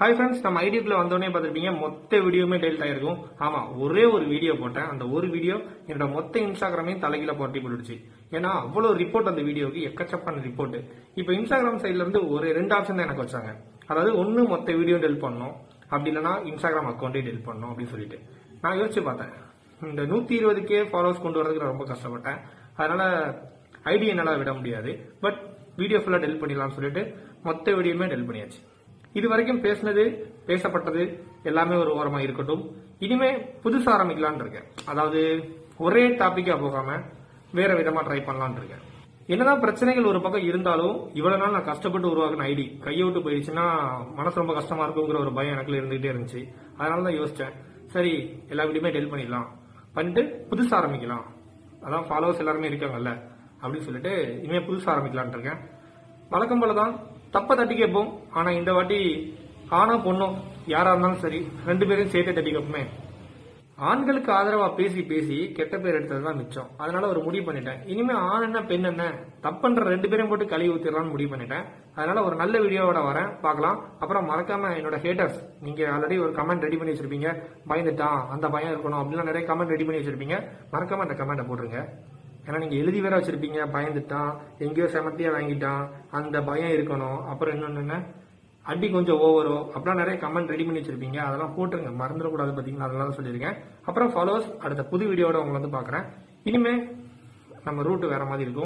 Hi friends நம்ம ஐடியாக்குள்ள வந்தோடனே பார்த்துருப்பீங்க மொத்த வீடியோமே டெலிட் ஆயிருக்கும். ஆமா ஒரே ஒரு வீடியோ போட்டேன். அந்த ஒரு வீடியோ என்னோட மொத்த இன்ஸ்டாகிராமையும் தலைகீழ போட்டி போட்டுடுச்சு. ஏன்னா அவ்வளோ ரிப்போர்ட் அந்த வீடியோக்கு எக்கச்சப்பான ரிப்போர்ட் இப்போ இன்ஸ்டாகிராம் சைட்ல இருந்து ஒரு ரெண்டு ஆப்ஷன் தான் எனக்கு வச்சாங்க. அதாவது ஒன்னு மொத்த வீடியோ டெல் பண்ணணும். அப்படி இல்லைன்னா இன்ஸ்டாகிராம் அக்கௌண்ட்டே டெல் பண்ணணும் அப்படின்னு சொல்லிட்டு. நான் யோசிச்சு பார்த்தேன். இந்த நூத்தி இருபதுக்கே ஃபாலோவர்ஸ் கொண்டு வரதுக்கு நான் ரொம்ப கஷ்டப்பட்டேன். அதனால ஐடி என்னால் விட முடியாது. பட் வீடியோ ஃபுல்லா டெல் பண்ணிடலாம்னு சொல்லிட்டு மொத்த வீடியோமே டெல் பண்ணியாச்சு. இது வரைக்கும் பேசினது பேசப்பட்டது எல்லாமே ஒரு ஓரமா இருக்கட்டும். இனிமே புதுசா ஆரம்பிக்கலான் இருக்கேன். அதாவது ஒரே டாபிக்கா போகாம வேற விதமா ட்ரை பண்ணலான் இருக்கேன். என்னதான் பிரச்சனைகள் ஒரு பக்கம் இருந்தாலும் இவ்வளவு நாள் நான் கஷ்டப்பட்டு உருவாக்கின ஐடி கையை விட்டு போயிடுச்சுன்னா மனசு ரொம்ப கஷ்டமா இருக்குங்கிற ஒரு பயம் எனக்குள்ள இருந்துகிட்டே இருந்துச்சு. அதனால தான் யோசிச்சேன். சரி எல்லா வீடியோமே டெல் பண்ணிடலாம். பண்ணிட்டு புதுசா ஆரம்பிக்கலாம். அதான் ஃபாலோவர்ஸ் எல்லாருமே இருக்காங்கல்ல அப்படின்னு சொல்லிட்டு இனிமே புதுசா ஆரம்பிக்கலான் இருக்கேன். வழக்கம் போலதான் தப்ப தட்டி கேட்போம். ஆனா இந்த வாட்டி ஆணோ பொண்ணும் யாரா இருந்தாலும் சரி ரெண்டு பேரும் சேர்த்து தட்டி கேட்போமே. ஆண்களுக்கு ஆதரவா பேசி பேசி கெட்ட பேர் எடுத்ததுதான் மிச்சம். அதனால ஒரு முடிவு பண்ணிட்டேன். இனிமே ஆண் என்ன பெண் என்ன தப்புன்ற ரெண்டு பேரும் போட்டு கழுவி ஊத்திடலாம்னு முடிவு பண்ணிட்டேன். அதனால ஒரு நல்ல வீடியோவோட வரேன். பார்க்கலாம். அப்புறம் மறக்காம என்னோட ஹேட்டர்ஸ் நீங்க ஆல்ரெடி ஒரு கமெண்ட் ரெடி பண்ணி வச்சிருப்பீங்க. பயந்துட்டான் அந்த பயம் இருக்கணும் அப்படிலாம் நிறைய கமெண்ட் ரெடி பண்ணி வச்சிருப்பீங்க. மறக்காம அந்த கமெண்ட்டை போட்டுருங்க. ஏன்னா நீங்க எழுதி வேற வச்சிருப்பீங்க பயந்துட்டான் எங்கேயோ செமத்தியா வாங்கிட்டான் அந்த பயம் இருக்கணும். அப்புறம் இன்னொன்னு அடி கொஞ்சம் ஓவரோ அப்படிலாம் நிறைய கமெண்ட் ரெடி பண்ணி வச்சிருப்பீங்க. அதெல்லாம் போட்டுருங்க. மறந்துடக்கூடாது பாத்தீங்களா? அதெல்லாம் தான் சொல்லியிருக்கேன். அப்புறம் ஃபாலோவர்ஸ் அடுத்த புது வீடியோட உங்களை வந்து பாக்குறேன் இனிமே நம்ம ரூட் வேற மாதிரி இருக்கும்.